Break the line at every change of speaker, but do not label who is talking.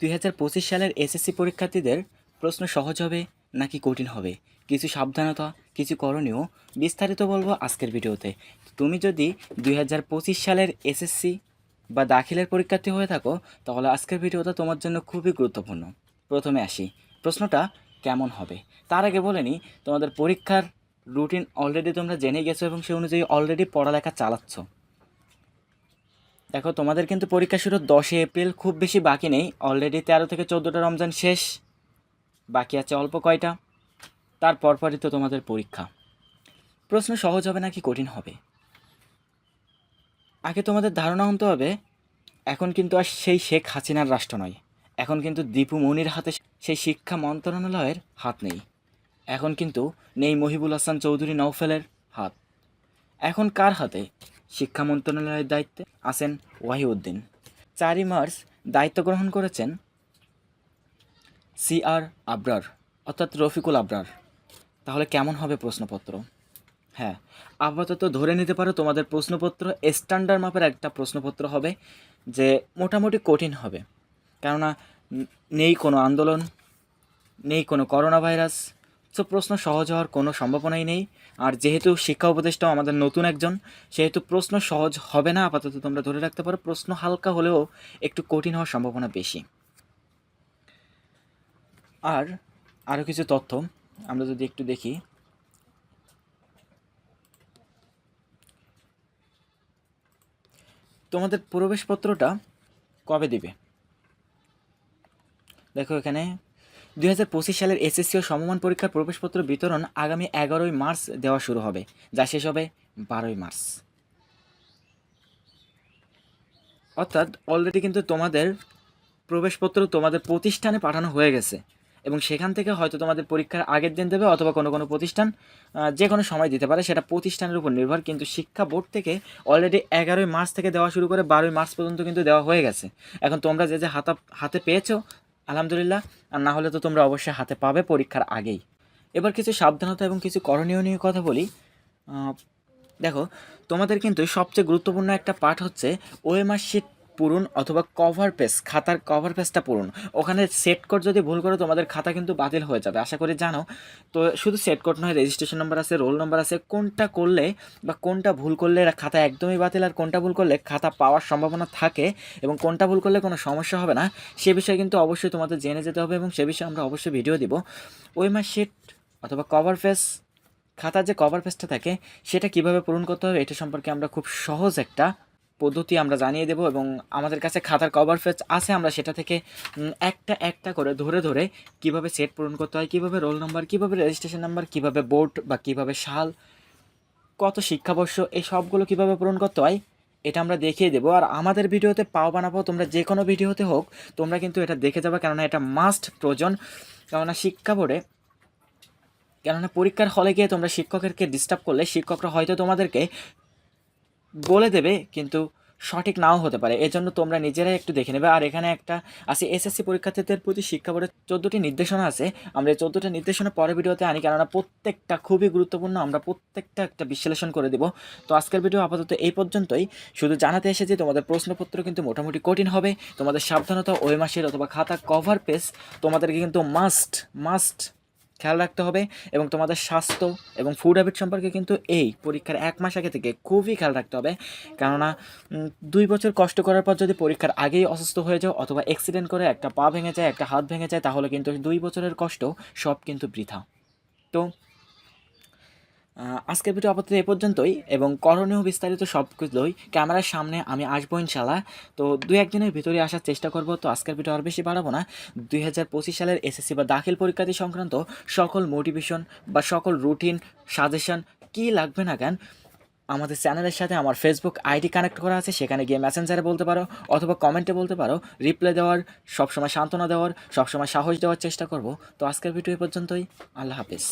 দুই হাজার পঁচিশ সালের এসএসসি পরীক্ষার্থীদের প্রশ্ন সহজ হবে নাকি কঠিন হবে? কিছু সাবধানতা, কিছু করণীয় বিস্তারিত বলব আজকের ভিডিওতে। তুমি যদি দুই হাজার পঁচিশ সালের এসএসসি বা দাখিলের পরীক্ষার্থী হয়ে থাকো, তাহলে আজকের ভিডিওটা তোমার জন্য খুবই গুরুত্বপূর্ণ। প্রথমে আসি। প্রশ্নটা কেমন হবে? তার আগে বলে নিই, তোমাদের পরীক্ষার রুটিন অলরেডি তোমরা জেনে গেছো এবং সেই অনুযায়ী অলরেডি পড়ালেখা চালাচ্ছ। দেখো, তোমাদের কিন্তু পরীক্ষা শুরু দশই এপ্রিল, খুব বেশি বাকি নেই। অলরেডি তেরো থেকে চোদ্দোটা রমজান শেষ। বাকি আছে অল্প কয়টা। তারপর পরই তো তোমাদের পরীক্ষা। প্রশ্ন সহজ হবে নাকি কঠিন হবে? আগে তোমাদের ধারণা হতে হবে, এখন কিন্তু আর সেই শেখ হাসিনার রাষ্ট্র নয়। এখন কিন্তু দীপু মনির হাতে সেই শিক্ষা মন্ত্রণালয়ের হাত নেই। এখন কিন্তু নেই মহিবুল হাসান চৌধুরী নৌফেলের হাত। এখন কার হাতে? শিক্ষা মন্ত্রণালয়ের দায়িত্বে আছেন ওয়াহিউদ্দিন। চারই মার্চ দায়িত্ব গ্রহণ করেছেন সি আর আবরার, অর্থাৎ রফিকুল আবরার। তাহলে কেমন হবে প্রশ্নপত্র? হ্যাঁ আপাতত ধরে নিতে পারো তোমাদের প্রশ্নপত্র স্ট্যান্ডার্ড মাপের একটা প্রশ্নপত্র হবে যে মোটামুটি কঠিন হবে। কেননা, নেই কোনো আন্দোলন, নেই কোনো করোনা ভাইরাস সো প্রশ্ন সহজ হওয়ার কোনো সম্ভাবনাই নেই। আর যেহেতু শিক্ষা উপদেষ্টাও আমাদের নতুন একজন, সেহেতু প্রশ্ন সহজ হবে না, আপাতত তোমরা ধরে রাখতে পারো, প্রশ্ন হালকা হলেও একটু কঠিন হওয়ার সম্ভাবনা বেশি। আর আরও কিছু তথ্য আমরা যদি একটু দেখি। তোমাদের প্রবেশপত্রটা কবে দিবে? দেখো এখানে দুই হাজার পঁচিশ সালের এসএসসি ও সমমান পরীক্ষার প্রবেশপত্র বিতরণ আগামী এগারোই মার্চ দেওয়া শুরু হবে, যা শেষ হবে বারোই মার্চ। অর্থাৎ অলরেডি কিন্তু তোমাদের প্রবেশপত্র তোমাদের প্রতিষ্ঠানে পাঠানো হয়ে গেছে এবং সেখান থেকে হয়তো তোমাদের পরীক্ষার আগের দিন দেবে অথবা কোনো কোনো প্রতিষ্ঠান যে কোনো সময় দিতে পারে, সেটা প্রতিষ্ঠানের উপর নির্ভর, কিন্তু শিক্ষা বোর্ড থেকে অলরেডি এগারোই মার্চ থেকে দেওয়া শুরু করে বারোই মার্চ পর্যন্ত কিন্তু দেওয়া হয়ে গেছে। এখন তোমরা যে যে হাতা হাতে পেয়েছ আলহামদুলিল্লাহ, আর না হলে তো তোমরা অবশ্যই হাতে পাবে পরীক্ষার আগেই। এবার কিছু সাবধানতা এবং কিছু করণীয় নিয়ে কথা বলি। দেখো, তোমাদের কিন্তু সবচেয়ে গুরুত্বপূর্ণ একটা পাঠ হচ্ছে, ওএমআর শিট পূরণ অথবা কভার পেজ খাতার কভার পেজটা পূরণ ওখানে সেট কোড যদি ভুল করো, তোমাদের খাতা কিন্তু বাতিল হয়ে যাবে। আশা করি জানো। তো শুধু সেট কোড নয় রেজিস্ট্রেশন নাম্বার আছে রোল নাম্বার আছে, কোনটা করলে বা কোনটা ভুল করলে খাতা একদমই বাতিল আর কোনটা ভুল করলে খাতা পাওয়ার সম্ভাবনা থাকে এবং কোনটা ভুল করলে কোনো সমস্যা হবে না, সে বিষয়ে কিন্তু অবশ্যই তোমাদের জেনে যেতে হবে এবং সে বিষয়ে আমরা অবশ্যই ভিডিও দিব। ওই মাস শিট অথবা কভার পেজ খাতার যে কভার পেজটা থাকে, সেটা কীভাবে পূরণ করতে হবে, এটা সম্পর্কে আমরা খুব সহজ একটা পদ্ধতি আমরা জানিয়ে দেব এবং আমাদের কাছে খাতার কভার পেজ আছে, আমরা সেটা থেকে একটা একটা করে ধরে ধরে কীভাবে সেট পূরণ করতে হয়, কীভাবে রোল নাম্বার কীভাবে রেজিস্ট্রেশন নাম্বার কীভাবে বোর্ড বা কীভাবে সাল, কত শিক্ষাবর্ষ, এই সবগুলো কীভাবে পূরণ করতে হয়, এটা আমরা দেখিয়ে দেবো। আর আমাদের ভিডিওতে পাও বানাবো, তোমরা যে কোনো ভিডিওতে হোক, তোমরা কিন্তু এটা দেখে যাবে, কেননা এটা মাস্ট প্রয়োজন। কেননা শিক্ষা বোর্ডে, কেননা পরীক্ষার হলে গিয়ে তোমরা শিক্ষকেরকে ডিস্টার্ব করলে, শিক্ষকরা হয়তো তোমাদেরকে বলে দেবে, কিন্তু সঠিক নাও হতে পারে। এজন্য তোমরা নিজেরাই একটু দেখে নেবে। আর এখানে একটা আছে, এসএসসি পরীক্ষার্থীদের প্রতি শিক্ষা বোর্ডের চোদ্দোটি নির্দেশনা আছে। আমরা এই চোদ্দোটা নির্দেশনা পরের ভিডিওতে আনি, কেননা প্রত্যেকটা খুবই গুরুত্বপূর্ণ। আমরা প্রত্যেকটা একটা বিশ্লেষণ করে দেব। তো আজকের ভিডিও আপাতত এই পর্যন্তই। শুধু জানাতে এসেছি, তোমাদের প্রশ্নপত্র কিন্তু মোটামুটি কঠিন হবে। তোমাদের সাবধানতা, ওই মাসের অথবা খাতা কভার পেজ তোমাদেরকে কিন্তু মাস্ট মাস্ট খেয়াল রাখতে হবে এবং তোমাদের স্বাস্থ্য এবং ফুড হ্যাবিট সম্পর্কে কিন্তু এই পরীক্ষার এক মাস আগে থেকে খুবই খেয়াল রাখতে হবে। কেননা দুই বছর কষ্ট করার পর যদি পরীক্ষার আগেই অসুস্থ হয়ে যাও অথবা অ্যাক্সিডেন্ট করে একটা পা ভেঙে যায়, একটা হাত ভেঙে যায়, তাহলে কিন্তু দুই বছরের কষ্ট সব কিন্তু বৃথা। তো আজকের ভিডিও আপাতত এ পর্যন্তই এবং করণীয় বিস্তারিত সব কিছুই ক্যামেরার সামনে আমি আসব ইনশাল্লাহ তো দু একদিনের ভিতরে আসার চেষ্টা করব, তো আজকের ভিডিও আর বেশি বাড়াবো না। দুই হাজার পঁচিশ সালের এসএসসি বা দাখিল পরীক্ষার্থী সংক্রান্ত সকল মোটিভেশন বা সকল রুটিন সাজেশন কী লাগবে না কেন, আমাদের চ্যানেলের সাথে আমার ফেসবুক আইডি কানেক্ট করা আছে, সেখানে গিয়ে মেসেঞ্জারে বলতে পারো অথবা কমেন্টে বলতে পারো। রিপ্লাই দেওয়ার, সবসময় সান্ত্বনা দেওয়ার, সবসময় সাহস দেওয়ার চেষ্টা করব। তো আজকের ভিডিও এ পর্যন্তই। আল্লাহ হাফিজ।